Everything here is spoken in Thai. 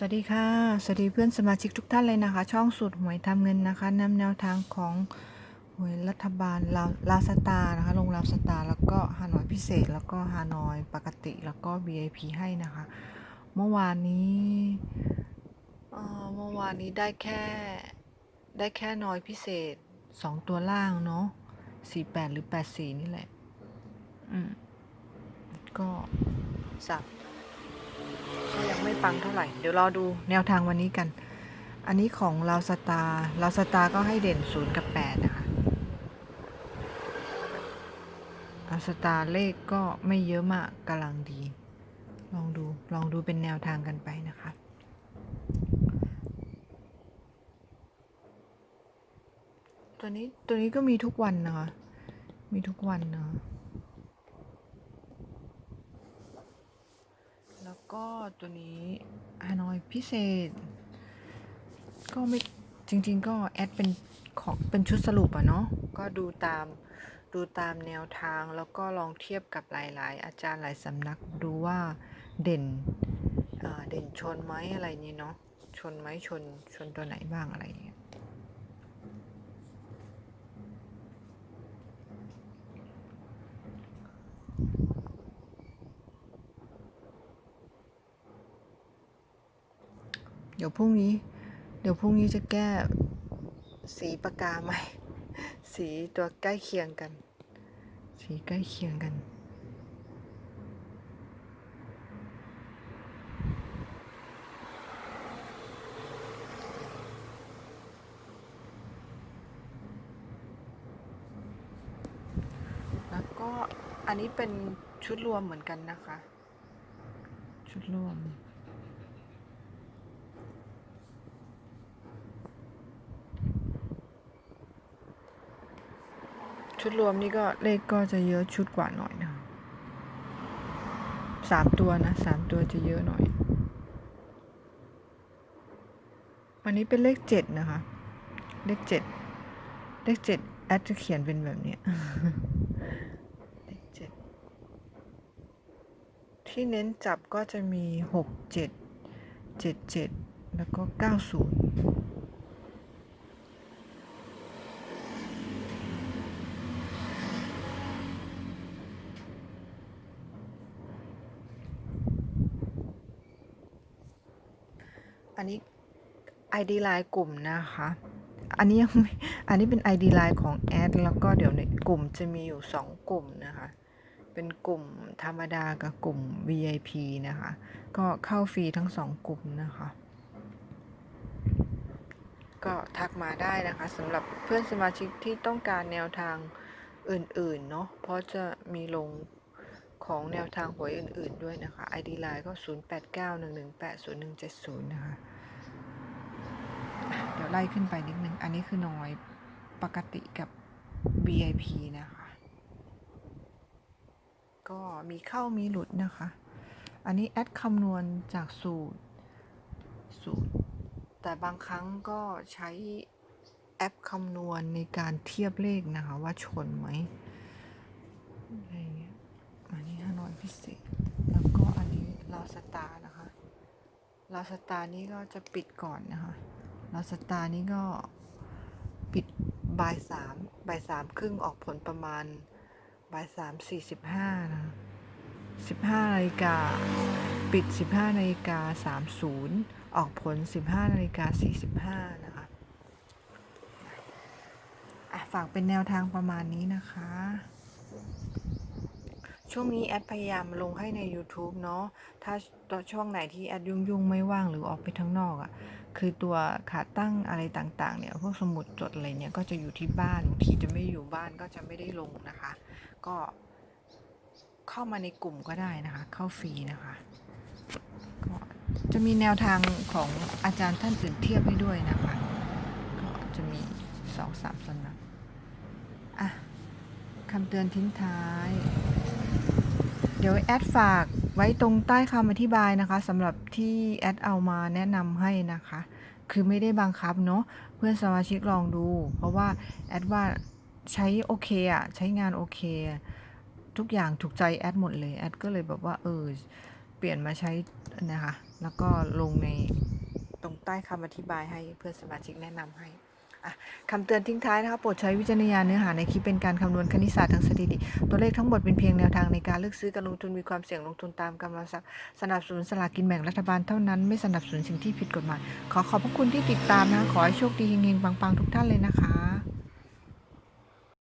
สวัสดีค่ะ สวัสดีเพื่อนสมาชิกทุกท่านเลยนะคะ ช่องสุดหวยทำเงินนะคะนำแนวทางของหวยรัฐบาลลาวลาสตานะคะลงลาวสตาแล้วก็ฮานอยพิเศษ แล้วก็ฮานอยปกติแล้วก็ VIP ให้นะคะ เมื่อวานนี้เอ่อเมื่อวานนี้ได้แค่ได้แค่น้อยพิเศษ2ตัวล่างเนาะ48หรือ84นี่แหละ อืม ก็สับ ไม่ปังเท่าไหร่ เดี๋ยวรอดูแนวทางวันนี้กัน อันนี้ของลาวสตาร์ลาวสตาร์ก็ให้เด่น0กับ8นะคะลาวสตาร์เลขก็ไม่เยอะมากกำลังดี ลองดูลองดูเป็นแนวทางกันไปนะคะตัวนี้ตัวนี้ก็มีทุกวันนะคะ มีทุกวันนะคะ แล้ว ก็ตัวนี้ฮานอยพิเศษ ก็ไม่จริง ๆ ก็แอดเป็นของเป็นชุดสรุปอะเนาะก็ดูตามดูตามแนวทางแล้วก็ลองเทียบกับหลาย ๆ อาจารย์หลายสำนักดูว่าเด่นเด่นชนไหมอะไรนี้เนาะชนไหมชนชนตัวไหนบ้างอะไรอย่างเงี้ย เดี๋ยวพรุ่งนี้ เดี๋ยวพรุ่งนี้จะแก้สีปากกาใหม่ สีตัวใกล้เคียงกัน สีใกล้เคียงกัน แล้วก็อันนี้เป็นชุดรวมเหมือนกันนะคะ ชุดรวม ชุดรวมนี่ก็เลขก็จะเยอะชุดกว่าหน่อยนะสามตัวนะสามตัวจะเยอะหน่อย อันนี้เป็นเลขเจ็ดนะคะ เลขเจ็ดเลขเจ็ดแอดจะเขียนเป็นแบบนี้เลขเจ็ดที่เน้นจับก็จะมีหกเจ็ดเจ็ดเจ็ดแล้วก็เก้าศูนย์ อันนี้ ID ไลน์กลุ่มนะคะ อันนี้ยังไม่อันนี้เป็น ID ไลน์ของแอดแล้วก็เดี๋ยวในกลุ่มจะมีอยู่ 2 กลุ่มนะคะ เป็นกลุ่มธรรมดากับกลุ่ม VIP นะคะ ก็เข้าฟรีทั้ง 2 กลุ่มนะคะ ก็ทักมาได้นะคะสำหรับเพื่อนสมาชิกที่ต้องการแนวทางอื่นๆเนาะเพราะจะมีลง ของแนวทางหวยอื่น ๆด้วยนะคะ ID ไลน์ก็ 0891180170 นะคะ เดี๋ยวไล่ขึ้นไปนิดนึง อันนี้คือน้อยปกติกับ VIP นะคะ ก็มีเข้ามีหลุดนะคะ อันนี้แอดคำนวณจากสูตร สูตร แต่บางครั้งก็ใช้แอปคำนวณในการเทียบเลขนะคะ ว่าชนไหมอะไรอย่างเงี้ย อันนี้ฮานอย พิเศษ แล้วก็อันนี้ลาสตานะคะลาสตานี้ก็จะปิดก่อนนะคะลาสตานี้ก็ปิดบ่ายสามบ่ายสามครึ่งออกผลประมาณบ่ายสามสี่สิบห้านะสิบห้านาฬิกาปิดสิบห้านาฬิกาสามศูนย์ออกผลสิบห้านาฬิกาสี่สิบห้านะคะอะฝากเป็นแนวทางประมาณนี้นะคะ ช่วงนี้แอดพยายามลงให้ใน YouTube เนาะ ถ้าตัวช่วงไหนที่แอดยุ่งๆ ไม่ว่างหรือออกไปข้งนอกอะ่ะ คือตัวขาตั้งอะไรต่างๆ เนี่ย พวกสมุดจดอะไรเนี่ย ก็จะอยู่ที่บ้านบางทีจะไม่อยู่บ้านก็จะไม่ได้ลงนะคะ ก็เข้ามาในกลุ่มก็ได้นะคะ เข้าฟรีนะคะก็จะมีแนวทางของอาจารย์ท่านอื่นเทียบให้ด้วยนะคะ ก็จะมีสองสามสำนักอะคำเตือนทิ้งท้าย เดี๋ยวแอดฝากไว้ตรงใต้คำอธิบายนะคะสำหรับที่แอดเอามาแนะนำให้นะคะ คือไม่ได้บังคับเนาะเพื่อนสมาชิกลองดู เพราะว่าแอดว่าใช้โอเคอะใช้งานโอเค ทุกอย่างถูกใจแอดหมดเลยแอดก็เลยแบบว่าเออเปลี่ยนมาใช้นะคะ แล้วก็ลงในตรงใต้คำอธิบายให้เพื่อนสมาชิกแนะนำให้ คำเตือนทิ้งท้ายนะคะโปรดใช้วิจารณญาณเนื้อหาในคลิปเป็นการคำนวณคณิตศาสตร์ทางสถิติ ตัวเลขทั้งหมดเป็นเพียงแนวทางในการเลือกซื้อการลงทุนมีความเสี่ยงลงทุนตามกำลังทรัพย์สนับสนุนสลากกินแบ่งรัฐบาลเท่านั้นไม่สนับสนุนสิ่งที่ผิดกฎหมาย ขอขอบพระคุณที่ติดตามนะคะขอให้โชคดีเฮงๆปังๆทุกท่านเลยนะคะ